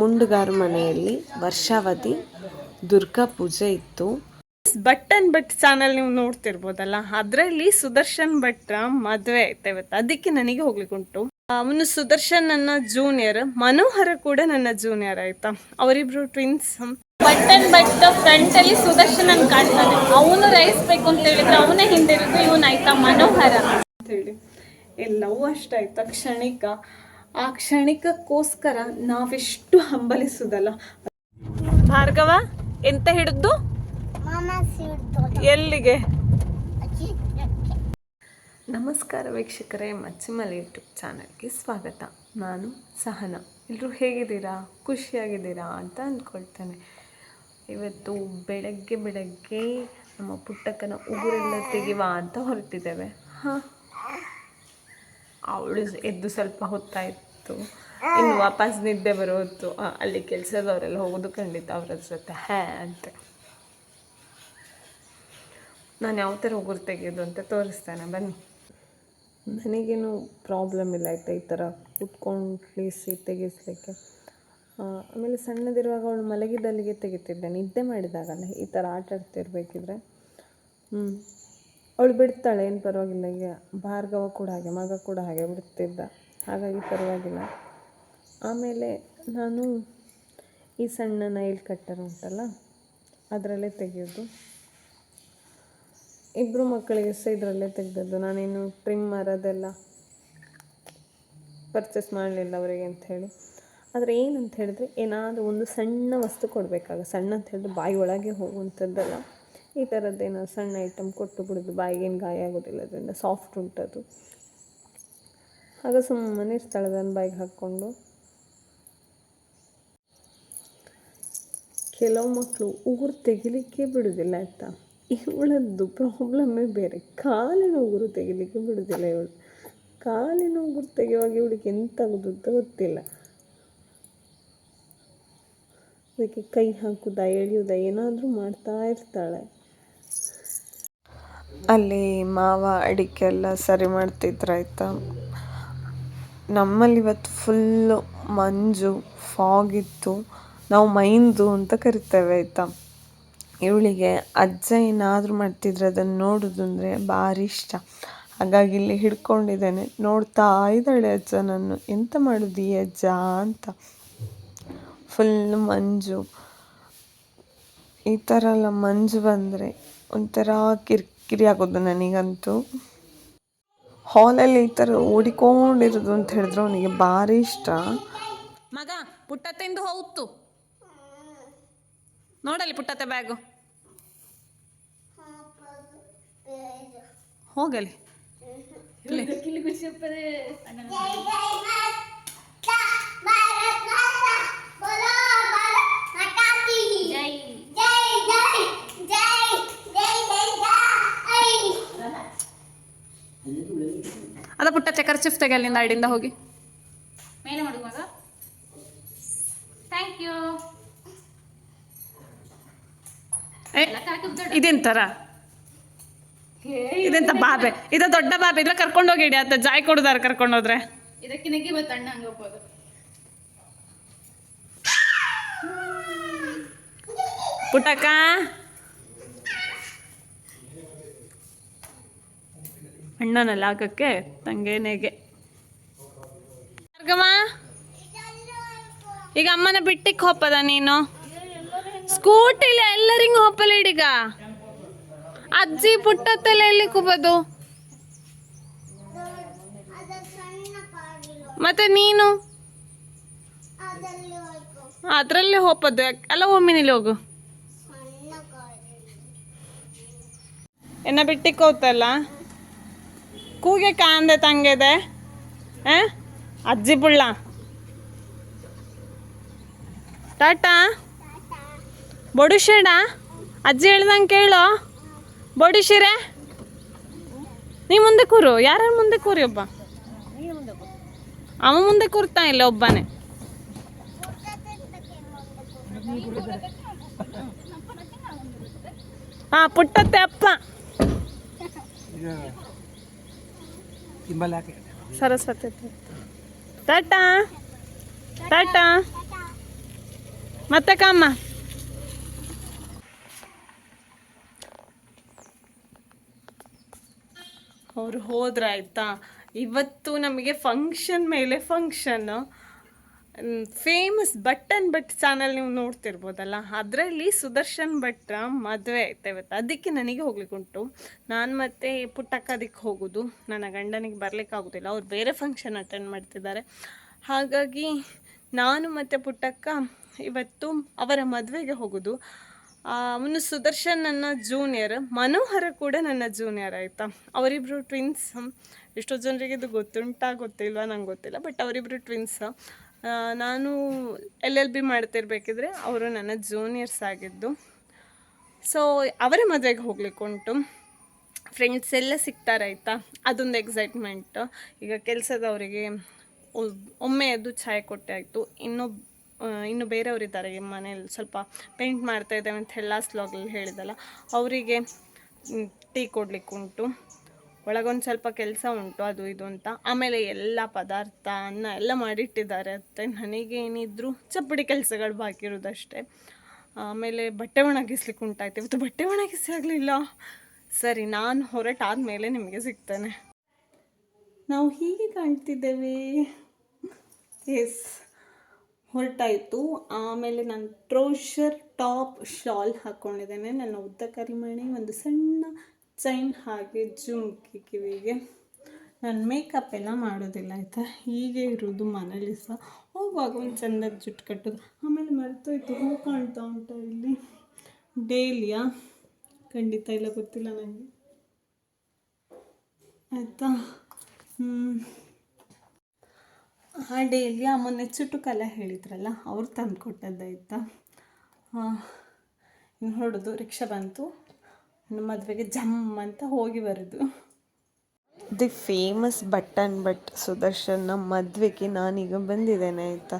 ಮುಂಡುಗಾರ ಮನೆಯಲ್ಲಿ ವರ್ಷಾವಧಿ ದುರ್ಗಾ ಪೂಜೆ ಇತ್ತು. ಭಟ್ ಅಂಡ್ ಭಟ್ ಚಾನಲ್ ನೀವು ನೋಡ್ತಿರ್ಬೋದಲ್ಲ ಅದರಲ್ಲಿ ಸುದರ್ಶನ್ ಭಟ್ರ ಮದುವೆ ಆಯ್ತಾ ಇವತ್ತು. ಅದಕ್ಕೆ ನನಗೆ ಹೋಗ್ಲಿಕ್ಕೆ ಉಂಟು ಅವನು ಸುದರ್ಶನ್ ನನ್ನ ಜೂನಿಯರ್ ಮನೋಹರ ಕೂಡ ನನ್ನ ಜೂನಿಯರ್ ಆಯ್ತಾ. ಅವರಿಬ್ರು twins Bhat and Bhat front ಅಲ್ಲಿ ಸುದರ್ಶನ್ ಅಂತ ಕಾಣ್ತಾನೆ. ಅವನು ರೈಸ್ ಬೇಕು ಅಂತ ಹೇಳಿದ್ರೆ ಅವನೇ ಹಿಂದಿರುಗು ಇವನ್ ಆಯ್ತಾ ಮನೋಹರ. ಅಂತೇಳಿ ಎಲ್ಲವೂ ಅಷ್ಟಾಯ್ತಾ? ಕ್ಷಣಿಕ. ಆ ಕ್ಷಣಿಕಕ್ಕೋಸ್ಕರ ನಾವೆಷ್ಟು ಹಂಬಲಿಸುದಲ್ಲ ಭಾರ್ಗವ ಎಂತ ಹಿಡಿದು? ಎಲ್ಲಿಗೆ? ನಮಸ್ಕಾರ ವೀಕ್ಷಕರೇ ಮಚ್ಚಿಮಲೆ ಯೂಟ್ಯೂಬ್ ಚಾನಲ್ಗೆ ಸ್ವಾಗತ. ನಾನು ಸಹನ. ಎಲ್ಲರೂ ಹೇಗಿದ್ದೀರಾ? ಖುಷಿಯಾಗಿದ್ದೀರಾ ಅಂತ ಅಂದ್ಕೊಳ್ತೇನೆ. ಇವತ್ತು ಬೆಳಗ್ಗೆ ಬೆಳಗ್ಗೆ ನಮ್ಮ ಪುಟ್ಟಕ್ಕನ ಉಗುರೆಲ್ಲ ತೆಗೆಯುವ ಅಂತ ಹೊರಟಿದ್ದೇವೆ. ಹಾಂ? ಅವಳು ಎದ್ದು ಸ್ವಲ್ಪ ಹೊತ್ತಾಯಿತು. ಇನ್ನು ವಾಪಸ್ ನಿದ್ದೆ ಬರೋದು ಅಲ್ಲಿ ಕೆಲಸದವರೆಲ್ಲ ಹೋಗೋದು ಖಂಡಿತ ಅವರ ಜೊತೆ. ಹ್ಯಾ ಅಂತ. ನಾನು ಯಾವ ಥರ ಉಗುರು ತೆಗೆಯೋದು ಅಂತ ತೋರಿಸ್ತೇನೆ, ಬನ್ನಿ. ನನಗೇನು ಪ್ರಾಬ್ಲಮ್ ಇಲ್ಲ ಆಯಿತಾ ಈ ಥರ ಕುತ್ಕೊಂಡು ಕ್ಲೀಸಿ ತೆಗೆಸ್ಲಿಕ್ಕೆ. ಆಮೇಲೆ ಸಣ್ಣದಿರುವಾಗ ಅವಳು ಮಲಗಿದಲ್ಲಿಗೆ ತೆಗಿತಿದ್ದೆ. ನಿದ್ದೆ ಮಾಡಿದಾಗಲ್ಲ, ಈ ಥರ ಆಟ ಆಡ್ತಿರ್ಬೇಕಿದ್ರೆ. ಹ್ಞೂ ಅವಳು ಬಿಡ್ತಾಳೆ, ಏನು ಪರವಾಗಿಲ್ಲ, ಈಗ ಭಾರ್ಗವ ಕೂಡ ಹಾಗೆ, ಮಗ ಕೂಡ ಹಾಗೆ ಬಿಡ್ತಿದ್ದ. ಹಾಗಾಗಿ ಪರವಾಗಿಲ್ಲ. ಆಮೇಲೆ ನಾನು ಈ ಸಣ್ಣ ನೈಲ್ ಕಟ್ಟರ್ ಉಂಟಲ್ಲ, ಅದರಲ್ಲೇ ತೆಗೆಯೋದು. ಇಬ್ಬರು ಮಕ್ಕಳಿಗೆ ಸಹ ಇದರಲ್ಲೇ ತೆಗೆದದ್ದು. ನಾನೇನು ಟ್ರಿಮ್ ಅದೆಲ್ಲ ಪರ್ಚೇಸ್ ಮಾಡಲಿಲ್ಲ ಅವರಿಗೆ ಅಂಥೇಳಿ ಆದರೆ ಏನಂತ ಹೇಳಿದ್ರೆ ಏನಾದರೂ ಒಂದು ಸಣ್ಣ ವಸ್ತು ಕೊಡಬೇಕಾಗ. ಸಣ್ಣ ಅಂತ ಹೇಳಿದ್ರೆ ಬಾಯಿ ಒಳಗೆ ಹೋಗುವಂಥದ್ದಲ್ಲ. ಈ ಥರದ್ದೇನೋ ಸಣ್ಣ ಐಟಮ್ ಕೊಟ್ಟು ಬಿಡೋದು, ಬಾಯಿಗೇನು ಗಾಯ ಆಗೋದಿಲ್ಲ. ಅದರಿಂದ ಸಾಫ್ಟ್ ಉಂಟದು. ಆಗ ಸುಮ್ಮನೆ ಅದನ್ನು ಬಾಯಿಗೆ ಹಾಕ್ಕೊಂಡು. ಕೆಲವು ಮಕ್ಕಳು ಉಗುರು ತೆಗಿಲಿಕ್ಕೆ ಬಿಡುವುದಿಲ್ಲ ಆಯಿತಾ? ಇವಳದ್ದು ಪ್ರಾಬ್ಲಮ್ಮೇ ಬೇರೆ. ಕಾಲಿನ ಉಗುರು ತೆಗಿಲಿಕ್ಕೆ ಬಿಡೋದಿಲ್ಲ ಇವಳು. ಕಾಲಿನ ಉಗುರು ತೆಗೆಯುವಾಗ ಇವಳಿಗೆ ಎಂತ ಆಗೋದು ಅಂತ ಗೊತ್ತಿಲ್ಲ. ಅದಕ್ಕೆ ಕೈ ಹಾಕುದಾ ಎಳೆಯುವುದಾ ಏನಾದರೂ ಮಾಡ್ತಾ ಇರ್ತಾಳೆ. ಅಲ್ಲಿ ಮಾವ ಅಡಿಕೆ ಎಲ್ಲ ಸರಿ ಮಾಡ್ತಿದ್ರಾಯ್ತಾ ನಮ್ಮಲ್ಲಿ ಇವತ್ತು ಫುಲ್ಲು ಮಂಜು ಫಾಗ್ ಇತ್ತು. ನಾವು ಮೈಂದು ಅಂತ ಕರಿತೇವೆ, ಆಯಿತಾ? ಇವಳಿಗೆ ಅಜ್ಜ ಏನಾದರೂ ಮಾಡ್ತಿದ್ರೆ ಅದನ್ನು ನೋಡೋದು ಅಂದರೆ ಭಾರಿ ಇಷ್ಟ. ಹಾಗಾಗಿ ಇಲ್ಲಿ ಹಿಡ್ಕೊಂಡಿದ್ದೇನೆ. ನೋಡ್ತಾ ಇದ್ದಾಳೆ ಅಜ್ಜ ನಾನು ಎಂತ ಮಾಡೋದು ಈ ಅಜ್ಜ ಅಂತ. ಫುಲ್ ಮಂಜು. ಈ ಥರ ಎಲ್ಲ ಮಂಜು ಬಂದರೆ ಒಂಥರ ಕಿರಿಕಿರಿ ಆಗೋದು ನನಗಂತೂ. ಹಾಲಲ್ಲಿ ಈ ಥರ ಓಡಿಕೊಂಡಿರೋದು ಅಂತ ಹೇಳಿದ್ರೆ ಅವನಿಗೆ ಭಾರಿ ಇಷ್ಟ. ಮಗ ಪುಟ್ಟತ್ತೆಂದು ಹೋಗ್ತು. ನೋಡಲ್ಲಿ ಪುಟ್ಟತ್ತೆ ಬ್ಯಾಗು. ಹೋಗಲಿ ಅದ ಚಕರ್ ಖರ್ಚಿಫ್ ತೆಗೆ ಅಲ್ಲಿಂದ ಅಡಿಂದ ಹೋಗಿ. ಮೇಲೆ ಮಾಡು ಮಗ ಥ್ಯಾಂಕ್ ಯು ಇದೆಂತರ? ಇದೆಂತ ಬಾಬೆ? ಇದು ದೊಡ್ಡ ಬಾಬೆ ಇದ್ರ ಕರ್ಕೊಂಡು ಹೋಗಿ ಅಂತ ಜಾಯ್ ಕೊಡುದಾರ ಕರ್ಕೊಂಡು ಹೋದ್ರೆ. ಇದಕ್ಕೆ ನೆಗೆ ಬತ್ತ ಅಣ್ಣ ಹಂಗೆ ಹೋಗ್ಬೋದು ಪುಟ್ಟಕ್ಕ? ಅಣ್ಣನಲ್ಲ ಲಾಗಕ್ಕೆ ತಂಗೇನೆಗೆ. ಈಗ ಅಮ್ಮನ ಬಿಟ್ಟಿಕ್ ಹೋಪದ ನೀನು? ಸ್ಕೂಟಿಲಿ ಎಲ್ಲರಿಂಗ್ ಹೋಪಲ್ಲ ಈಗ ಅಜ್ಜಿ ಪುಟ್ಟತ್ತೆಲ್ಲ ಎಲ್ಲಿ ಕೂಬೋದು ಮತ್ತೆ ನೀನು? ಅದರಲ್ಲೇ ಹೋಪದು ಯಾಕ್- ಅಲ್ಲ ಒಮ್ಮಿನಲ್ಲಿ ಹೋಗು. ಎನ್ನ ಬಿಟ್ಟಿಕ್ ಹೋಗ್ತಲ್ಲ? ಕೂಗೆ ಕಾಂದೆ ತಂಗೆದೆ ಅಜ್ಜಿ ಬುಳ್ಳ ಟಾಟಾ? ಬೊಡುಶೇಡ ಅಜ್ಜಿ ಹೇಳ್ದಂಗೆ ಕೇಳು? ಬೊಡಿಶಿರೆ? ನೀ ಮುಂದೆ ಕೂರು. ಯಾರ ಮುಂದೆ ಕೂರಿ ಒಬ್ಬ? ಅವ ಮುಂದೆ ಕೂರ್ತಾ ಇಲ್ಲ ಒಬ್ಬನೇ. ಹಾ, ಪುಟ್ಟತ್ತೆ ಅಪ್ಪ. ಸರಸ್ವತಿ ಟಾಟಾ ಟಾಟಾ. ಮತ್ತೆ ಕಾಮ್ಮ. ಅವ್ರು ಹೋದ್ರಾಯ್ತಾ ಇವತ್ತು ನಮಗೆ ಫಂಕ್ಷನ್ ಮೇಲೆ function famous Bhat Bhat channel ನೀವು ನೋಡ್ತಿರ್ಬೋದಲ್ಲ, ಅದರಲ್ಲಿ ಸುದರ್ಶನ್ ಭಟ್ರ ಮದುವೆ ಆಯ್ತಾ ಇವತ್ತು? ಅದಕ್ಕೆ ನನಗೆ ಹೋಗ್ಲಿಕ್ಕುಂಟು ನಾನು ಮತ್ತೆ ಪುಟ್ಟಕ್ಕ ಅದಕ್ಕೆ ಹೋಗೋದು. ನನ್ನ ಗಂಡನಿಗೆ ಬರಲಿಕ್ಕಾಗೋದಿಲ್ಲ ಅವ್ರು ಬೇರೆ ಫಂಕ್ಷನ್ ಅಟೆಂಡ್ ಮಾಡ್ತಿದ್ದಾರೆ. ಹಾಗಾಗಿ ನಾನು ಮತ್ತು ಪುಟ್ಟಕ್ಕ ಇವತ್ತು ಅವರ ಮದುವೆಗೆ ಹೋಗೋದು. ಅವನು ಸುದರ್ಶನ್ ನನ್ನ ಜೂನಿಯರ್ ಮನೋಹರ ಕೂಡ ನನ್ನ ಜೂನಿಯರ್ ಆಯಿತಾ. ಅವರಿಬ್ಬರು ಟ್ವಿನ್ಸ್ ಎಷ್ಟೋ ಜನರಿಗೆ ಇದು ಗೊತ್ತುಂಟಾ ಗೊತ್ತಿಲ್ವಾ ನಂಗೆ ಗೊತ್ತಿಲ್ಲ ಬಟ್ ಅವರಿಬ್ಬರು ಟ್ವಿನ್ಸ್ ನಾನು ಎಲ್ ಎಲ್ ಬಿ ಮಾಡ್ತಿರ್ಬೇಕಿದ್ರೆ ಅವರು ನನ್ನ ಜೂನಿಯರ್ಸ್ ಆಗಿದ್ದು. ಸೊ ಅವರ ಮದುವೆಗೆ ಹೋಗ್ಲಿಕ್ಕೆ ಉಂಟು. ಫ್ರೆಂಡ್ಸ್ ಎಲ್ಲ ಸಿಗ್ತಾರಾಯ್ತಾ ಅದೊಂದು ಎಕ್ಸೈಟ್ಮೆಂಟ್ ಈಗ ಕೆಲಸದವರಿಗೆ ಒಮ್ಮೆ ಅದು ಛಾಯೆ ಕೊಟ್ಟೆ ಆಯಿತು. ಇನ್ನು ಇನ್ನು ಬೇರೆಯವರಿದ್ದಾರೆ. ಮನೇಲಿ ಸ್ವಲ್ಪ ಪೇಂಟ್ ಮಾಡ್ತಾ ಇದ್ದೇವೆ ಅಂತ ಹೇಳಿ ಲಾಸ್ಟ್ ಲಾಗಲ್ಲಿ ಹೇಳಿದಲ್ಲ. ಅವರಿಗೆ ಟೀ ಕೊಡಲಿಕ್ಕುಂಟು ಒಳಗೊಂದು ಸ್ವಲ್ಪ ಕೆಲಸ ಉಂಟು, ಅದು ಇದು ಅಂತ. ಆಮೇಲೆ ಎಲ್ಲ ಪದಾರ್ಥ, ಅನ್ನ ಎಲ್ಲ ಮಾಡಿಟ್ಟಿದ್ದಾರೆ ಅತ್ತೆ. ನನಗೇನಿದ್ರು ಚಪ್ಪಡಿ ಕೆಲಸಗಳು ಬಾಕಿ ಇರೋದಷ್ಟೇ. ಆಮೇಲೆ ಬಟ್ಟೆ ಒಣಗಿಸ್ಲಿಕ್ಕೆ ಉಂಟಾಯ್ತು. ಇವತ್ತು ಬಟ್ಟೆ ಒಣಗಿಸಿ ಆಗಲಿಲ್ಲ. ಸರಿ, ನಾನು ಹೊರಟಾದ ಮೇಲೆ ನಿಮಗೆ ಸಿಗ್ತೇನೆ. ನಾವು ಹೀಗೆ ಕಾಣ್ತಿದ್ದೇವೆ. ಎಸ್ ಹೊರಟಾಯಿತು. ಆಮೇಲೆ ನಾನು ಟ್ರೋಷರ್ ಟಾಪ್ ಶಾಲ್ ಹಾಕ್ಕೊಂಡಿದ್ದೇನೆ ನನ್ನ ಉದ್ದ ಕರಿಮಣಿ ಒಂದು ಸಣ್ಣ ಚೈನ್ ಹಾಗೆ ಜುಮ್ಕಿ ಕಿವಿಗೆ. ನಾನು ಮೇಕಪ್ ಎಲ್ಲ ಮಾಡೋದಿಲ್ಲ, ಆಯಿತಾ? ಹೀಗೆ ಇರೋದು ಮನೇಲಿ ಸಹ. ಹೋಗುವಾಗ ಒಂದು ಚಂದದ ಜುಟ್ಟು ಕಟ್ಟೋದು. ಆಮೇಲೆ ಮರೆತೋಯ್ತು. ಹೂ ಕಾಣ್ತಾ ಉಂಟು ಇಲ್ಲಿ? ಡೇಲಿಯಾ? ಖಂಡಿತ ಇಲ್ಲ, ಗೊತ್ತಿಲ್ಲ ನನಗೆ ಆಯಿತಾ? ಆ ಡೇಲಿ ಆ ಮೊನ್ನೆ ಚುಟುಕಲ್ಲ ಹೇಳಿದ್ರಲ್ಲ, ಅವ್ರು ತಂದು ಕೊಟ್ಟದ್ದಾಯ್ತಾ ಇನ್ನು ಹೊಡೆದು ರಿಕ್ಷಾ ಬಂತು. ಮದುವೆಗೆ ಜಮ್ ಅಂತ ಹೋಗಿ ಬರೋದು. ದಿ ಫೇಮಸ್ ಬಟನ್ ಬಟ್ ಸುದರ್ಶನ್ನ ಮದುವೆಗೆ ನಾನೀಗ ಬಂದಿದ್ದೇನೆ ಆಯಿತಾ.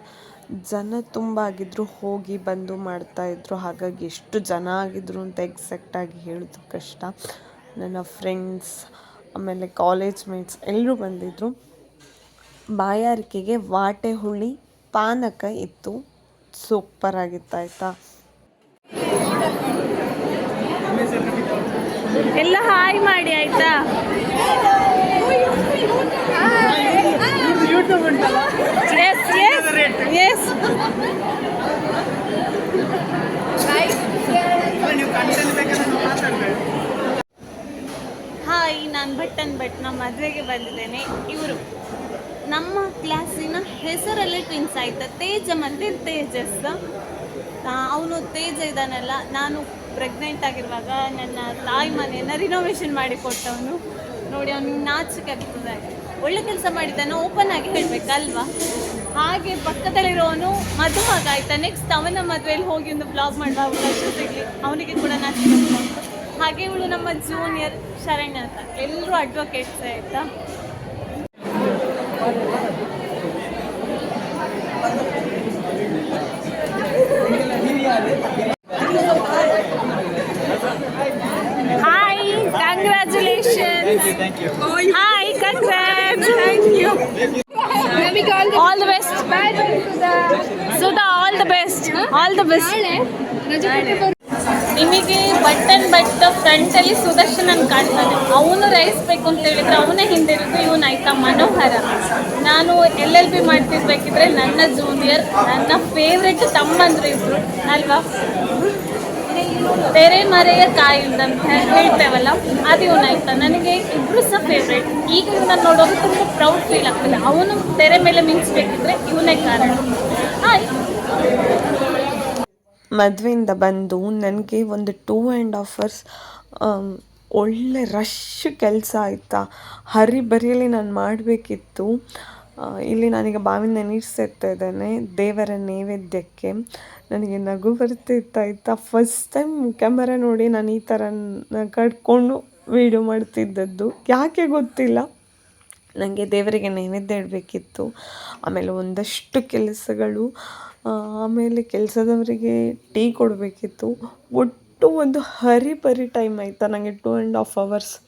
ಜನ ತುಂಬ ಆಗಿದ್ರು, ಹೋಗಿ ಬಂದು ಮಾಡ್ತಾಯಿದ್ರು ಹಾಗಾಗಿ ಎಷ್ಟು ಜನ ಆಗಿದ್ರು ಅಂತ ಎಕ್ಸಾಕ್ಟಾಗಿ ಹೇಳೋದು ಕಷ್ಟ. ನನ್ನ ಫ್ರೆಂಡ್ಸ್ ಆಮೇಲೆ ಕಾಲೇಜ್ ಮೇಟ್ಸ್ ಎಲ್ಲರೂ ಬಂದಿದ್ದರು ಬಾಯಾರಿಕೆಗೆ ವಾಟೆ ಹುಳಿ ಪಾನಕ ಇತ್ತು. ಸೂಪರ್ ಆಗಿತ್ತಾಯ್ತಾ ಆಯಿತಾ. ಎಲ್ಲ ಹಾಯ್ ಮಾಡಿ, ಆಯ್ತಾ? ಹಾಯ್ ನಾನು ಭಟ್ಟನ್ ಭಟ್ ನಮ್ಮ ಮದುವೆಗೆ ಬಂದಿದ್ದೇನೆ. ಇವರು ನಮ್ಮ ಕ್ಲಾಸಿನ ಹೆಸರಲ್ಲೇ ಟ್ವಿನ್ಸ್ ಆಯ್ತಾ? ತೇಜ ಮತ್ತು ತೇಜಸ್ ಅವನು ತೇಜ ಇದ್ದಾನಲ್ಲ, ನಾನು ಪ್ರೆಗ್ನೆಂಟ್ ಆಗಿರುವಾಗ ನನ್ನ ತಾಯಿ ಮನೆಯನ್ನು ರಿನೋವೇಷನ್ ಮಾಡಿ ಕೊಟ್ಟವನು. ನೋಡಿ ಅವನು ನಾಚಿಕೆ ಆಗ್ತದೆ. ಒಳ್ಳೆ ಕೆಲಸ ಮಾಡಿದ್ದಾನೆ ಓಪನ್ ಆಗಿ ಹೇಳಬೇಕಲ್ವಾ? ಹಾಗೆ ಪಕ್ಕದಲ್ಲಿರೋನು ಮದುವಾಗ ಆಯ್ತಾ ನೆಕ್ಸ್ಟ್ ಅವನ ಮದುವೆಯಲ್ಲಿ ಹೋಗಿ ಒಂದು ಬ್ಲಾಗ್ ಮಾಡುವ ಅವಕಾಶ ಸಿಗಲಿ. ಅವನಿಗೆ ಕೂಡ ನಾಚಿಕೆ. ಹಾಗೆ ಇವಳು ನಮ್ಮ ಜೂನಿಯರ್ ಶರಣ್ಯ ಅಂತ ಎಲ್ಲರೂ ಅಡ್ವೊಕೇಟ್ಸ್ ಆಯ್ತಾ hi congratulations hi congrats thank you all the best Sudha all the best all ನಿಮಗೆ ಬೆಸ್ಟ್ ನಿಮಗೆ ಬಟ್ ಬಟ್ಟ ಫ್ರಂಟ್ ಫ್ರಂಟಲ್ಲಿ ಸುದರ್ಶನನ್ ಕಾಣ್ತಾನೆ ಅವನು ರೈಸ್ ಬೇಕು ಅಂತ ಹೇಳಿದ್ರೆ ಅವನೇ ಹಿಂದೆ ಇವನು ಆಯ್ತಾ ಮನೋಹರ. ನಾನು ಎಲ್ ಎಲ್ ಬಿ ಮಾಡ್ತಿರ್ಬೇಕಿದ್ರೆ ನನ್ನ ಜೂನಿಯರ್ ನನ್ನ ಫೇವ್ರೆಟ್ ತಮ್ಮಂದ್ರು ಇಬ್ರು ಅಲ್ವಾ? ತೆರೆ ಮರೆಯ ಕಾಯಿಲ್ದಂತ ಹೇಳ್ತೇವಲ್ಲ ಅದು ಇವನ್ ಆಯ್ತಾ? ನನಗೆ ಇಬ್ರು ಸಹ ಫೇವ್ರೇಟ್ ಈಗ ನಾನು ನೋಡೋದು ತುಂಬ ಪ್ರೌಡ್ ಫೀಲ್ ಆಗ್ತದೆ. ಅವನು ತೆರೆ ಮೇಲೆ ಮಿಂಚ್ಬೇಕಿದ್ರೆ ಇವನೇ ಕಾರಣ. ಆಯ್ತು. ಮದುವೆಯಿಂದ ಬಂದು ನನಗೆ ಒಂದು ಟೂ ಆ್ಯಂಡ್ ಹಾಫ್ ಅವರ್ಸ್ ಒಳ್ಳೆ ರಶ್ ಕೆಲಸ ಆಯಿತಾ. ಹರಿಬರಿಯಲ್ಲಿ ನಾನು ಮಾಡಬೇಕಿತ್ತು. ಇಲ್ಲಿ ನಾನೀಗ ಬಾವಿಯಿಂದ ನೀರು ಸೇರ್ತಾ ಇದ್ದೇನೆ, ದೇವರ ನೈವೇದ್ಯಕ್ಕೆ. ನನಗೆ ನಗು ಬರ್ತಿತ್ತಾಯ್ತಾ ಫಸ್ಟ್ ಟೈಮ್ ಕ್ಯಾಮರಾ ನೋಡಿ ನಾನು ಈ ಥರ ಕಟ್ಕೊಂಡು ವೀಡಿಯೋ ಮಾಡ್ತಿದ್ದದ್ದು. ಯಾಕೆ ಗೊತ್ತಿಲ್ಲ. ನನಗೆ ದೇವರಿಗೆ ನೈವೇದ್ಯ ಇಡಬೇಕಿತ್ತು. ಆಮೇಲೆ ಒಂದಷ್ಟು ಕೆಲಸಗಳು ಆಮೇಲೆ ಕೆಲಸದವರಿಗೆ ಟೀ ಕೊಡಬೇಕಿತ್ತು. ಒಟ್ಟು ಒಂದು ಹರಿಬರಿ ಟೈಮ್ ಆಯಿತಾ ನನಗೆ ಟೂ ಆ್ಯಂಡ್ ಹಾಫ್ ಅವರ್ಸ್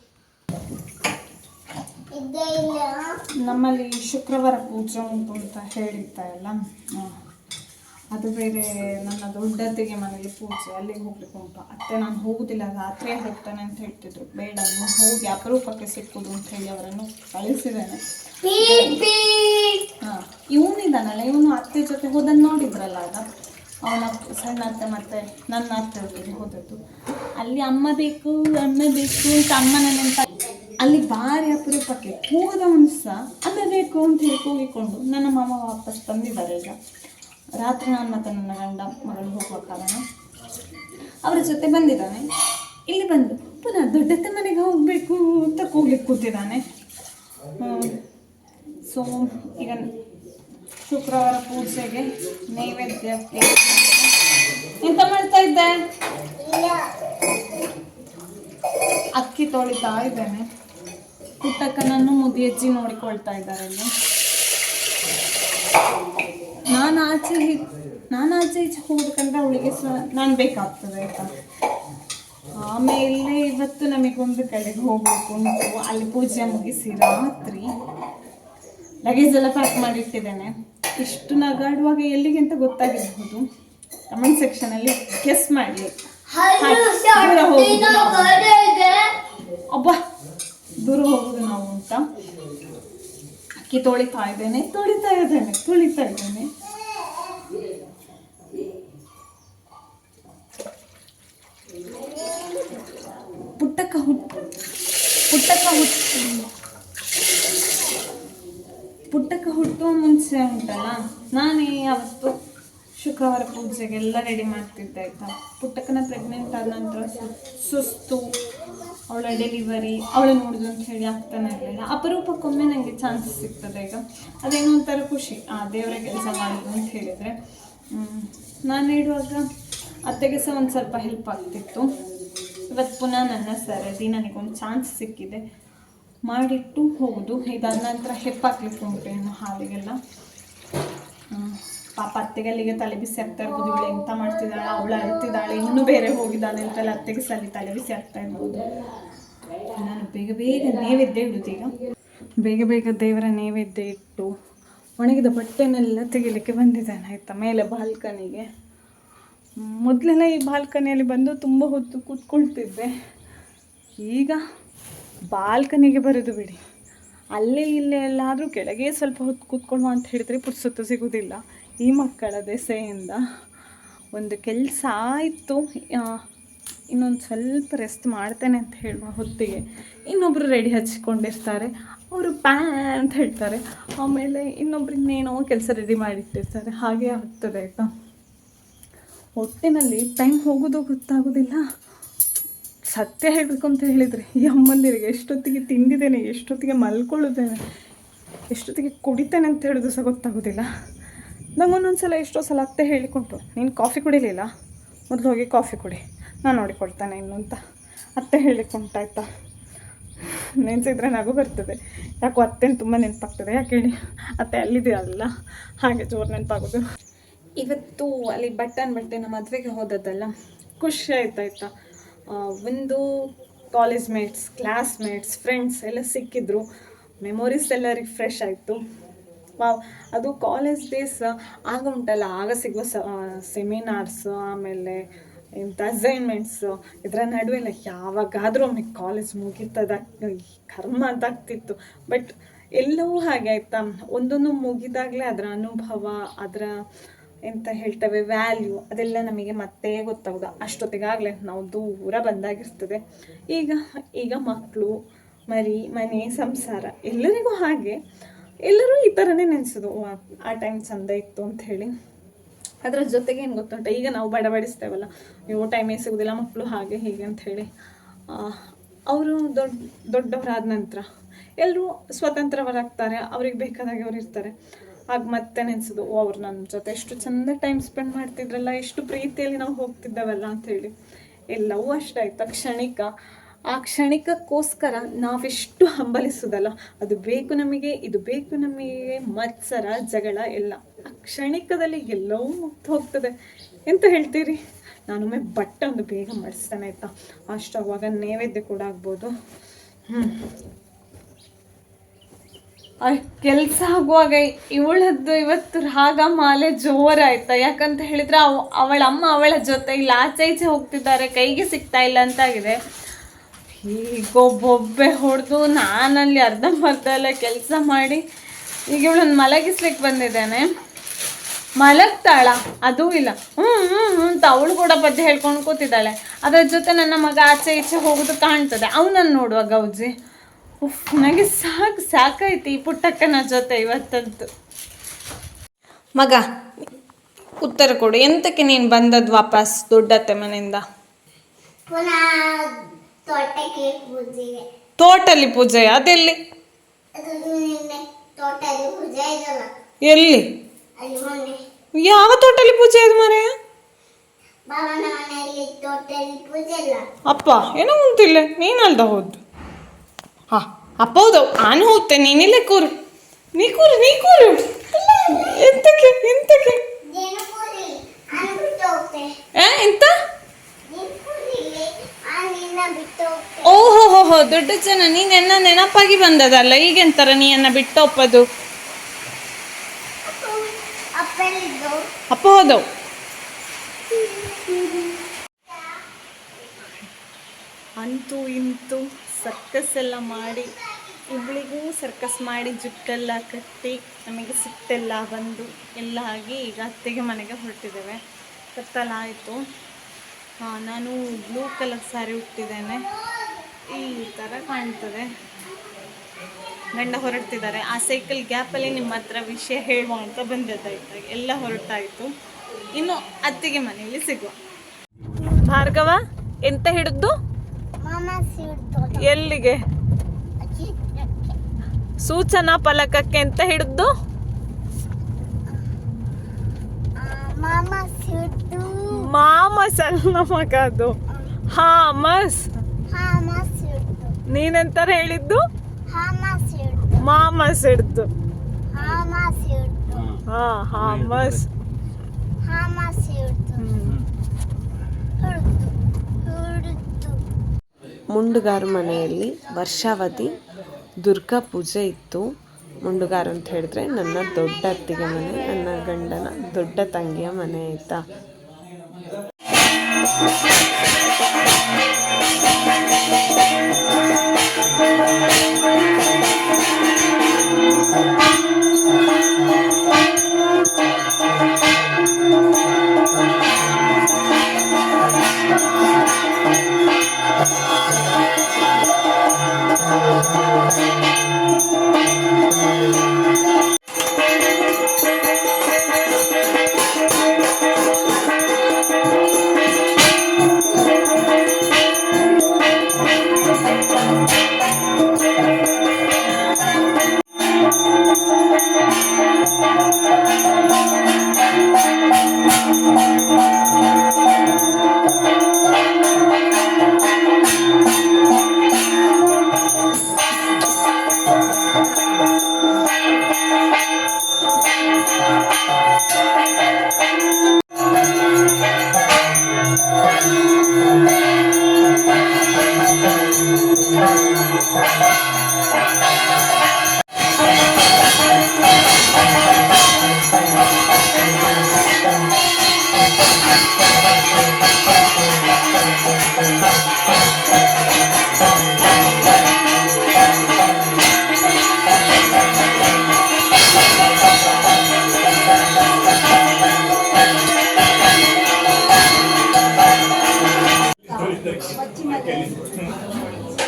ನಮ್ಮಲ್ಲಿ ಶುಕ್ರವಾರ ಪೂಜೆ ಉಂಟು ಅಂತ ಹೇಳಿದ್ದ ಅಲ್ಲ ಅದು ಬೇರೆ ನನ್ನ ದೊಡ್ಡತ್ತೆಗೆ ಮನೆಗೆ ಪೂಜೆ ಅಲ್ಲಿಗೆ ಹೋಗ್ಲಿಕ್ಕೆ ಉಂಟು. ಅತ್ತೆ ನಾನು ಹೋಗುದಿಲ್ಲ ರಾತ್ರಿ ಹೋಗ್ತಾನೆ ಅಂತ ಹೇಳ್ತಿದ್ರು. ಬೇಡ ನೀವು ಹೋಗಿ ಅಪರೂಪಕ್ಕೆ ಸಿಕ್ಕುದು ಅಂತ ಹೇಳಿ ಅವರನ್ನು ಕಳಿಸಿದ್ದೇನೆ. ಹಾ ಇವನಿದ್ದಾನಲ್ಲ ಇವನು ಅತ್ತೆ ಜೊತೆ ಹೋದನ್ನು ನೋಡಿದ್ರಲ್ಲ ಆಗ? ಅವನ ಸಣ್ಣ ಅತ್ತೆ ಮತ್ತೆ ನನ್ನ ಅತ್ತೆ ಒಟ್ಟಿಗೆ ಹೋದದ್ದು. ಅಲ್ಲಿ ಅಮ್ಮ ಬೇಕು ಅಮ್ಮ ಬೇಕು ಅಂತ ಅಮ್ಮನ ನೆನಪ ಅಲ್ಲಿ ಭಾರಿ ಅಪರೂಪಕ್ಕೆ ಹೋದ ಸಹ ಅಮ್ಮ ಬೇಕು ಅಂತ ಹೇಳಿ ಹೋಗಿಕೊಂಡು ನನ್ನ ಮಾಮ ವಾಪಸ್ ತಂದಿದ್ದಾರೆ ಈಗ. ರಾತ್ರಿ ನಾನು ಮತ್ತೆ ನನ್ನ ಗಂಡ ಮಗಳು ಹೋಗುವ ಕಾರಣ ಅವರ ಜೊತೆ ಬಂದಿದ್ದಾನೆ. ಇಲ್ಲಿ ಬಂದು ಪುನಃ ದೊಡ್ಡತ್ತೆ ಮನೆಗೆ ಹೋಗಬೇಕು ಅಂತ ಕೂಗ್ಲಿಕ್ಕೆ ಕೂತಿದ್ದಾನೆ. ಸೊ ಈಗ ಶುಕ್ರವಾರ ಪೂಜೆಗೆ ನೈವೇದ್ಯಕ್ಕೆ ಎಂತ ಮಾಡ್ತಾ ಇದ್ದೆ? ಅಕ್ಕಿ ತೊಳಿತಾ ಇದ್ದೇನೆ. ಪುಟ್ಟಕ್ಕನನ್ನು ಮುದಿಯಜ್ಜಿ ನೋಡಿಕೊಳ್ತಾ ಇದ್ದಾರೆ ಇಲ್ಲಿ. ನಾನು ಆಚೆ ನಾನು ಆಚೆ ಈಚೆ ಹೋಗ್ಬೇಕಂದ್ರೆ ಅವಳಿಗೆ ಸಹ ನಾನು ಬೇಕಾಗ್ತದೆ ಆಯ್ತಾ? ಆಮೇಲೆ ಇವತ್ತು ನಮಗೊಂದು ಕಡೆಗೆ ಹೋಗ್ಬೇಕು ಉಂಟು ಅಲ್ಲಿ ಪೂಜೆ ಮುಗಿಸಿ ರಾತ್ರಿ ಲಗೇಜ್ ಎಲ್ಲ ಪ್ಯಾಕ್ ಮಾಡಿಟ್ಟಿದ್ದೇನೆ. ಇಷ್ಟು ನಗಾಡುವಾಗ ಎಲ್ಲಿಗೆ ಅಂತ ಗೊತ್ತಾಗಿರ್ಬೋದು. ಕಮೆಂಟ್ ಸೆಕ್ಷನಲ್ಲಿ ಗೆಸ್ ಮಾಡಿ. ಅಬ್ಬ ದೂರ ಹೋಗುದು ನಾವು ಅಂತ. ಅಕ್ಕಿ ತೊಳಿತಾ ಇದ್ದೇನೆ ತೊಳಿತಾ ಇದ್ದೇನೆ ತೊಳಿತಾ ಇದ್ದೇನೆ. ಪುಟ್ಟಕ್ಕ ಹುಟ್ಟು ಪುಟ್ಟಕ್ಕ ಹುಟ್ಟು ಪುಟ್ಟಕ್ಕ ಹುಟ್ಟುವ ಮುಂಚೆ ಉಂಟಲ್ಲ, ನಾನೇ ಅವತ್ತು ಶುಕ್ರವಾರ ಪೂಜೆಗೆಲ್ಲ ರೆಡಿ ಮಾಡ್ತಿದ್ದೆ, ಆಯ್ತಾ? ಪುಟ್ಟಕ್ಕನ ಪ್ರೆಗ್ನೆಂಟ್ ಆದ ನಂತರ ಸುಸ್ತು ಅವಳ ಡೆಲಿವರಿ ಅವಳ ನೋಡಿದ್ರು ಅಂತ ಹೇಳಿ ಆಗ್ತಾನೆ ಇರಲಿಲ್ಲ. ಅಪರೂಪಕ್ಕೊಮ್ಮೆ ನನಗೆ ಚಾನ್ಸ್ ಸಿಗ್ತದೆ ಈಗ. ಅದೇನೋ ಒಂಥರ ಖುಷಿ. ಆ, ದೇವರ ಕೆಲಸ ಮಾಡೋದು ಅಂತ ಹೇಳಿದರೆ. ನಾನು ಹೇಳುವಾಗ ಅತ್ತೆಗೆ ಸಹ ಒಂದು ಸ್ವಲ್ಪ ಹೆಲ್ಪ್ ಆಗ್ತಿತ್ತು. ಇವತ್ತು ಪುನಃ ನನ್ನ ಸರದಿ ನನಗೊಂದು ಚಾನ್ಸ್ ಸಿಕ್ಕಿದೆ. ಮಾಡಿಟ್ಟು ಹೋಗೋದು. ಇದಾದ ನಂತರ ಹೆಪ್ಪಾಕ್ಲಿಕ್ಕೆ ಉಂಟು ಇನ್ನು ಹಾಲಿಗೆಲ್ಲ. ಪಾಪ ಅತ್ತೆಗೆ ಅಲ್ಲಿಗೆ ತಲೆ ಬಿಸಿ ಆಗ್ತಾ ಇರ್ಬೋದು, ಇವಳು ಎಂತ ಮಾಡ್ತಿದ್ದಾಳೆ, ಅವಳು ಅಳ್ತಿದ್ದಾಳೆ ಇನ್ನೂ ಬೇರೆ ಹೋಗಿದ್ದಾಳೆ ಅಂತೆಲ್ಲ ಅತ್ತೆಗೆ ಸಲಿ ತಲೆ ಬಿಸಿ ಆಗ್ತಾ ಇರ್ಬೋದು. ನಾನು ಬೇಗ ಬೇಗ ನೈವೇದ್ಯ ಇಡುದು ಈಗ. ಬೇಗ ಬೇಗ ದೇವರ ನೈವೇದ್ಯ ಇಟ್ಟು ಒಣಗಿದ ಬಟ್ಟೆನೆಲ್ಲ ತೆಗಿಲಿಕ್ಕೆ ಬಂದಿದ್ದಾನೆ, ಆಯ್ತಾ? ಮೇಲೆ ಬಾಲ್ಕನಿಗೆ. ಮೊದಲೆಲ್ಲ ಈ ಬಾಲ್ಕನಿಯಲ್ಲಿ ಬಂದು ತುಂಬ ಹೊತ್ತು ಕೂತ್ಕೊಳ್ತಿದ್ದೆ. ಈಗ ಬಾಲ್ಕನಿಗೆ ಬರೋದು ಬಿಡಿ. ಅಲ್ಲೇ ಇಲ್ಲೇ ಎಲ್ಲಾದರೂ ಕೆಳಗೆ ಸ್ವಲ್ಪ ಹೊತ್ತು ಕೂತ್ಕೊಳ್ಳುವ ಅಂತ ಹೇಳಿದರೆ ಪುರ್ಸೊತ್ತು ಸಿಗೋದಿಲ್ಲ. ಈ ಮಕ್ಕಳ ದೆಸೆಯಿಂದ ಒಂದು ಕೆಲಸ ಆಯಿತು. ಇನ್ನೊಂದು ಸ್ವಲ್ಪ ರೆಸ್ಟ್ ಮಾಡ್ತೇನೆ ಅಂತ ಹೇಳುವ ಹೊತ್ತಿಗೆ ಇನ್ನೊಬ್ಬರು ರೆಡಿ ಹಚ್ಕೊಂಡಿರ್ತಾರೆ ಅವರು ಪ್ಯಾ ಅಂತ ಹೇಳ್ತಾರೆ. ಆಮೇಲೆ ಇನ್ನೊಬ್ರು ಇನ್ನೇನೋ ಕೆಲಸ ರೆಡಿ ಮಾಡಿಟ್ಟಿರ್ತಾರೆ. ಹಾಗೆ ಆಗ್ತದೆ ಆಯಿತಾ? ಒಟ್ಟಿನಲ್ಲಿ ಟೈಮ್ ಹೋಗೋದು ಗೊತ್ತಾಗೋದಿಲ್ಲ. ಸತ್ಯ ಹೇಳಬೇಕು ಅಂತ ಹೇಳಿದರೆ, ಈ ಎಷ್ಟೊತ್ತಿಗೆ ತಿಂದಿದ್ದೇನೆ, ಎಷ್ಟೊತ್ತಿಗೆ ಮಲ್ಕೊಳ್ಳುತ್ತೇನೆ, ಎಷ್ಟೊತ್ತಿಗೆ ಕುಡಿತೇನೆ ಅಂತ ಹೇಳೋದು ಸಹ ಗೊತ್ತಾಗೋದಿಲ್ಲ. ನಂಗೊಂದೊಂದು ಸಲ ಎಷ್ಟೋ ಸಲ ಅತ್ತೆ ಹೇಳಿಕೊಟ್ಟು ನೀನು ಕಾಫಿ ಕುಡಿಲಿಲ್ಲ? ಮೊದಲು ಹೋಗಿ ಕಾಫಿ ಕುಡಿ, ನಾನು ನೋಡಿಕೊಡ್ತಾನೆ ಇನ್ನು ಅಂತ. ಅತ್ತೆ ಹೇಳಿಕೊಂಟಾಯ್ತಾ ನೆನೆಸಿದ್ರೆ ನಗು ಬರ್ತದೆ. ಯಾಕೋ ಅತ್ತೆನ ತುಂಬ ನೆನಪಾಗ್ತದೆ, ಯಾಕೆ ಹೇಳಿ? ಅತ್ತೆ ಅಲ್ಲಿದೆಯಲ್ಲ ಹಾಗೆ ಜೋರು ನೆನಪಾಗೋದು. ಇವತ್ತು ಅಲ್ಲಿ ಬಟ್ಟನ್ ನಮ್ಮ ಮದುವೆಗೆ ಹೋದದ್ದಲ್ಲ, ಖುಷಿ ಆಯ್ತಾಯ್ತಾ? ಒಂದು ಕಾಲೇಜ್ ಮೇಟ್ಸ್ ಕ್ಲಾಸ್ಮೇಟ್ಸ್ ಫ್ರೆಂಡ್ಸ್ ಎಲ್ಲ ಸಿಕ್ಕಿದ್ರು. ಮೆಮೊರೀಸ್ ಎಲ್ಲ ರಿಫ್ರೆಶ್ ಆಯಿತು. ವಾವ್ ಅದು ಕಾಲೇಜ್ ಡೇಸ್ ಆಗ ಉಂಟಲ್ಲ, ಆಗ ಸಿಗುವ ಸೆಮಿನಾರ್ಸ್ ಆಮೇಲೆ ಇಂಥ ಅಸೈನ್ಮೆಂಟ್ಸು ಇದರ ನಡುವೆ ಇಲ್ಲ ಯಾವಾಗಾದರೂ ಒಮ್ಮೆ ಕಾಲೇಜ್ ಮುಗೀತದ ಕರ್ಮ ಅಂತ ಆಗ್ತಿತ್ತು. ಬಟ್ ಎಲ್ಲವೂ ಹಾಗೆ ಆಯ್ತಾ? ಒಂದೊಂದು ಮುಗಿದಾಗಲೇ ಅದರ ಅನುಭವ, ಅದರ ಎಂತ ಹೇಳ್ತೇವೆ ವ್ಯಾಲ್ಯೂ ಅದೆಲ್ಲ ನಮಗೆ ಮತ್ತೆ ಗೊತ್ತಾಗೋದು ಅಷ್ಟೊತ್ತಿಗಾಗಲೇ ನಾವು ದೂರ ಬಂದಾಗಿರ್ತದೆ. ಈಗ ಈಗ ಮಕ್ಕಳು ಮರಿ, ಮನೆ, ಸಂಸಾರ, ಎಲ್ಲರಿಗೂ ಹಾಗೆ. ಎಲ್ಲರೂ ಈ ಥರನೇ ನೆನೆಸೋದು ಆ ಟೈಮ್ ಚಂದ ಇತ್ತು ಅಂತ ಹೇಳಿ. ಅದರ ಜೊತೆಗೆ ಏನು ಗೊತ್ತುಂಟ, ಈಗ ನಾವು ಬಡಬಡಿಸ್ತೇವಲ್ಲ ನೀವು ಟೈಮೇ ಸಿಗೋದಿಲ್ಲ ಮಕ್ಕಳು ಹಾಗೆ ಹೀಗೆ ಅಂತ ಹೇಳಿ. ಅವರು ದೊಡ್ಡ ದೊಡ್ಡವರಾದ ನಂತರ ಎಲ್ಲರೂ ಸ್ವತಂತ್ರವರಾಗ್ತಾರೆ, ಅವ್ರಿಗೆ ಬೇಕಾದಾಗೆ ಅವ್ರು ಇರ್ತಾರೆ. ಆಗ ಮತ್ತೆ ನೆನೆಸೋದು ಓ, ಅವ್ರು ನನ್ನ ಜೊತೆ ಎಷ್ಟು ಚಂದ ಟೈಮ್ ಸ್ಪೆಂಡ್ ಮಾಡ್ತಿದ್ರಲ್ಲ, ಎಷ್ಟು ಪ್ರೀತಿಯಲ್ಲಿ ನಾವು ಹೋಗ್ತಿದ್ದಾವಲ್ಲ ಅಂತ ಹೇಳಿ. ಎಲ್ಲವೂ ಅಷ್ಟೇ ಆಯ್ತಾ. ಕ್ಷಣಿಕ ಆ ಕ್ಷಣಿಕಕ್ಕೋಸ್ಕರ ನಾವೆಷ್ಟು ಹಂಬಲಿಸೋದಲ್ಲ, ಅದು ಬೇಕು ನಮಗೆ, ಇದು ಬೇಕು ನಮಗೆ, ಮತ್ಸರ, ಜಗಳ ಎಲ್ಲ. ಆ ಕ್ಷಣಿಕದಲ್ಲಿ ಎಲ್ಲವೂ ಮುಗ್ದು ಹೋಗ್ತದೆ. ಎಂತ ಹೇಳ್ತೀರಿ? ನಾನೊಮ್ಮೆ ಬಟ್ಟೆ ಒಂದು ಬೇಗ ಮಾಡಿಸ್ತೇನೆ ಆಯ್ತಾ? ಅವಾಗ ನೈವೇದ್ಯ ಕೂಡ ಆಗ್ಬೋದು. ಹ್ಞೂ ಕೆಲಸ ಆಗುವಾಗ ಇವಳದ್ದು ಇವತ್ತು ರಾಗ ಮಾಲೆ ಜೋರಾಯ್ತಾ ಯಾಕಂತ ಹೇಳಿದ್ರೆ ಅವ ಅವಳ ಅಮ್ಮ ಅವಳ ಜೊತೆ ಇಲ್ಲಿ ಆಚೆ ಈಚೆ ಹೋಗ್ತಿದ್ದಾರೆ, ಕೈಗೆ ಸಿಗ್ತಾ ಇಲ್ಲ ಅಂತಾಗಿದೆ ಹೀಗೊಬ್ಬೊಬ್ಬೆ ಹೊಡೆದು ನಾನಲ್ಲಿ ಅರ್ಧಂಬರ್ಧ ಎಲ್ಲ ಕೆಲಸ ಮಾಡಿ ಈಗ ಇವಳನ್ನು ಮಲಗಿಸ್ಲಿಕ್ಕೆ ಬಂದಿದ್ದೇನೆ. ಮಲಗ್ತಾಳ, ಅದೂ ಇಲ್ಲ. ಹ್ಞೂ ಹ್ಞೂ ಹ್ಞೂ ಅಂತ ಅವಳು ಕೂಡ ಪದ್ಯ ಹೇಳ್ಕೊಂಡು ಕೂತಿದ್ದಾಳೆ. ಅದರ ಜೊತೆ ನನ್ನ ಮಗ ಆಚೆ ಈಚೆ ಹೋಗೋದು ಕಾಣ್ತದೆ. ಅವನನ್ನು ನೋಡುವ ಗೌಜಿ. ಉಫ್, ನನಗೆ ಸಾಕು ಸಾಕೈತಿ ಈ ಪುಟ್ಟಕ್ಕನ ಜೊತೆ ಇವತ್ತಂತು. ಮಗ, ಉತ್ತರ ಕೊಡು. ಎಂತಕ್ಕೆ ನೀನು ಬಂದದ್ದು ವಾಪಸ್ ದೊಡ್ಡತ್ತೆ ಮನೆಯಿಂದ? ತೋಟಕ್ಕೆ ಪೂಜೆಗೆ. ತೋಟಲ್ಲಿ ಪೂಜೆ ಅದೆಲ್ಲಿ? ಅದು ನಿನ್ನೆ ತೋಟದಲ್ಲಿ ಪೂಜೆ ಇದಲ್ಲ. ಎಲ್ಲಿ? ಅಲ್ಲಿ ಮೊನ್ನೆ. ಯಾವ ತೋಟಲ್ಲಿ ಪೂಜೆ ಅದು ಮರೆಯ? ಬಾಬನ ಮನೆಯಲ್ಲಿ ತೋಟದಲ್ಲಿ ಪೂಜೆ ಇಲ್ಲ. ಅಪ್ಪ ಏನೋ ಉಂಟಿಲ್ಲ ನೀನಲ್ದ ಹೋದ್ದು? ಹಾ ಅಪ್ಪ ಹೌದು ನಾನು ಹೋಗ್ತೆ ನೀನಿಲ್ಲೇ ಕೂರು. ನೀ ಕೂರು ನೀ ಕೂರು. ಎಂತಕ್ಕೆ ಎಂತಕ್ಕೆ? ನೀನು ಕೂರಿ ನಾನು ಬಿಟ್ಟು ಹೋಗ್ತೆ. ಆ, ಎಂತ ನೀನು ಕೂರಿಲ್ಲಿ ನಾನು ನಿನ್ನ ಬಿಟ್ಟು ಹೋಗ್ತೆ ಓಹೋ ಹೋ ಹೋ ದೊಡ್ಡ ಜನ ನೀನೆನ್ನ ನೆನಪಾಗಿ ಬಂದದಲ್ಲ? ಈಗೆಂತರ ನೀನ್ನ ಬಿಟ್ಟೊಪ್ಪದು ಅಪ್ಪ ಹೋದವು. ಅಂತೂ ಇಂತೂ ಸರ್ಕಸ್ ಎಲ್ಲ ಮಾಡಿ ಇಬ್ಳಿಗೂ ಸರ್ಕಸ್ ಮಾಡಿ ಜುಟ್ಟೆಲ್ಲ ಕಟ್ಟಿ ನಮಗೆ ಸಿಟ್ಟೆಲ್ಲ ಬಂದು ಎಲ್ಲ ಆಗಿ ಈಗ ಅತ್ತೆಗೆ ಮನೆಗೆ ಹೊರಟಿದ್ದೇವೆ. ಕತ್ತಲ ಆಯಿತು ಹಾಂ ನಾನು ಬ್ಲೂ ಕಲರ್ ಸ್ಯಾರಿ ಉಟ್ಟಿದ್ದೇನೆ. ಈ ಥರ ಕಾಣ್ತದೆ. ಗಂಡ ಹೊರಡ್ತಿದ್ದಾರೆ. ಆ ಸೈಕಲ್ ಗ್ಯಾಪಲ್ಲಿ ನಿಮ್ಮ ಹತ್ರ ವಿಷಯ ಹೇಳುವ ಅಂತ ಬಂದದ್ದಾಯ್ತು. ಎಲ್ಲ ಹೊರಟಾಯಿತು. ಇನ್ನು ಅತ್ತಿಗೆ ಮನೆಯಲ್ಲಿ ಸಿಗುವ. ಭಾರ್ಗವ, ಎಂತ ಹಿಡಿದು? ಎಲ್ಲಿಗೆ? ಸೂಚನಾ ಫಲಕಕ್ಕೆ ಎಂತ ಹಿಡಿದು? ಮಾಮಸ್ ಅಲ್ಲ ಮಗ ಅದು. ಹಾಮಸ್. ನೀನೆಂತರ ಹೇಳಿದ್ದು? ಮಾಮಸ್ ಹಿಡ್ದು ಹಾ ಹಾಮಸ್. ಮುಂಡುಗಾರ ಮನೆಯಲ್ಲಿ ವರ್ಷಾವಧಿ ದುರ್ಗಾ ಪೂಜೆ ಇತ್ತು. ಮುಂಡುಗಾರ ಅಂತ ಹೇಳಿದ್ರೆ ನನ್ನ ದೊಡ್ಡ ಅತ್ತಿಗೆ ಮನೆ ನನ್ನ ಗಂಡನ ದೊಡ್ಡ ತಂಗಿಯ ಮನೆ ಆಯಿತಾ? Thank you.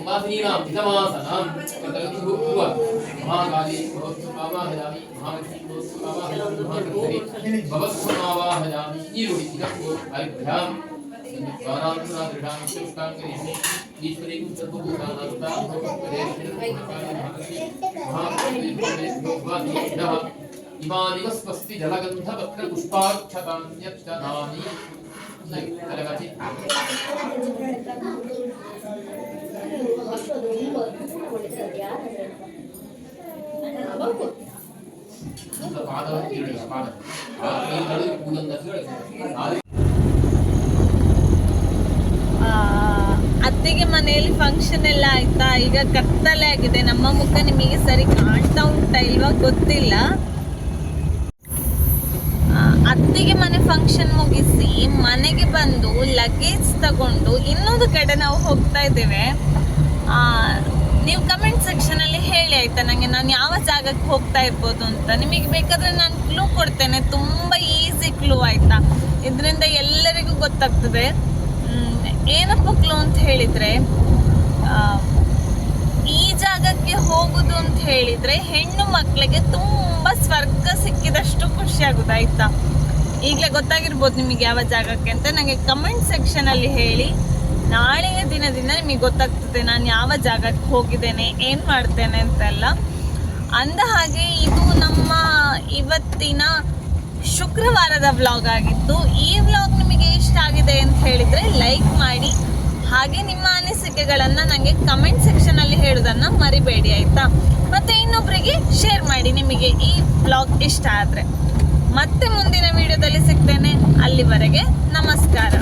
उपाधीनां हितमासनां इमानिव स्वस्ति जलगन्धवक्रपुष्पाक्षतान्यक्षतानि ಅತ್ತಿಗೆ ಮನೆಯಲ್ಲಿ ಫಂಕ್ಷನ್ ಎಲ್ಲ ಆಯ್ತಾ? ಈಗ ಕತ್ತಲೆ ಆಗಿದೆ. ನಮ್ಮ ಮುಖ ನಿಮಗೆ ಸರಿ ಕಾಣ್ತಾ ಉಂಟಾ ಇಲ್ವಾ? ಗೊತ್ತಿಲ್ಲ. ಅತ್ತೆಗೆ ಮನೆ ಫಂಕ್ಷನ್ ಮುಗಿಸಿ ಮನೆಗೆ ಬಂದು ಲಗೇಜ್ ತಗೊಂಡು ಇನ್ನೊಂದು ಕಡೆ ನಾವು ಹೋಗ್ತಾ ಇದ್ದೇವೆ. ನೀವು ಕಮೆಂಟ್ ಸೆಕ್ಷನ್ ಅಲ್ಲಿ ಹೇಳಿ ಆಯ್ತಾ? ನನಗೆ ನಾನು ಯಾವ ಜಾಗಕ್ಕೆ ಹೋಗ್ತಾ ಇರ್ಬೋದು ಅಂತ. ನಿಮಗೆ ಬೇಕಾದ್ರೆ ನಾನು ಕ್ಲೂ ಕೊಡ್ತೇನೆ. ತುಂಬ ಈಸಿ ಕ್ಲೂ ಆಯ್ತಾ? ಇದರಿಂದ ಎಲ್ಲರಿಗೂ ಗೊತ್ತಾಗ್ತದೆ. ಏನಪ್ಪ ಕ್ಲೂ ಅಂತ ಹೇಳಿದ್ರೆ ಈ ಜಾಗಕ್ಕೆ ಹೋಗುದು ಅಂತ ಹೇಳಿದ್ರೆ ಹೆಣ್ಣು ಮಕ್ಕಳಿಗೆ ತುಂಬಾ ಸ್ವರ್ಗ ಸಿಕ್ಕಿದಷ್ಟು ಖುಷಿ ಆಗುದು, ಆಯ್ತಾ? ಈಗಲೇ ಗೊತ್ತಾಗಿರ್ಬೋದು ನಿಮಗೆ ಯಾವ ಜಾಗಕ್ಕೆ ಅಂತ. ನನಗೆ ಕಮೆಂಟ್ ಸೆಕ್ಷನ್ ಅಲ್ಲಿ ಹೇಳಿ. ನಾಳೆಯ ದಿನದಿಂದ ನಿಮಗೆ ಗೊತ್ತಾಗ್ತದೆ ನಾನು ಯಾವ ಜಾಗಕ್ಕೆ ಹೋಗಿದ್ದೇನೆ, ಏನು ಮಾಡ್ತೇನೆ ಅಂತೆಲ್ಲ. ಅಂದ ಹಾಗೆ ಇದು ನಮ್ಮ ಇವತ್ತಿನ ಶುಕ್ರವಾರದ ವ್ಲಾಗ್ ಆಗಿತ್ತು ಈ ವ್ಲಾಗ್ ನಿಮಗೆ ಇಷ್ಟ ಆಗಿದೆ ಅಂತ ಹೇಳಿದರೆ ಲೈಕ್ ಮಾಡಿ. ಹಾಗೆ ನಿಮ್ಮ ಅನಿಸಿಕೆಗಳನ್ನು ನನಗೆ ಕಮೆಂಟ್ ಸೆಕ್ಷನಲ್ಲಿ ಹೇಳೋದನ್ನ ಮರಿಬೇಡಿ, ಆಯಿತಾ? ಮತ್ತು ಇನ್ನೊಬ್ಬರಿಗೆ ಶೇರ್ ಮಾಡಿ ನಿಮಗೆ ಈ ವ್ಲಾಗ್ ಇಷ್ಟ ಆದರೆ. ಮತ್ತೆ ಮುಂದಿನ ವಿಡಿಯೋದಲ್ಲಿ ಸಿಗ್ತೇನೆ. ಅಲ್ಲಿವರೆಗೆ ನಮಸ್ಕಾರ.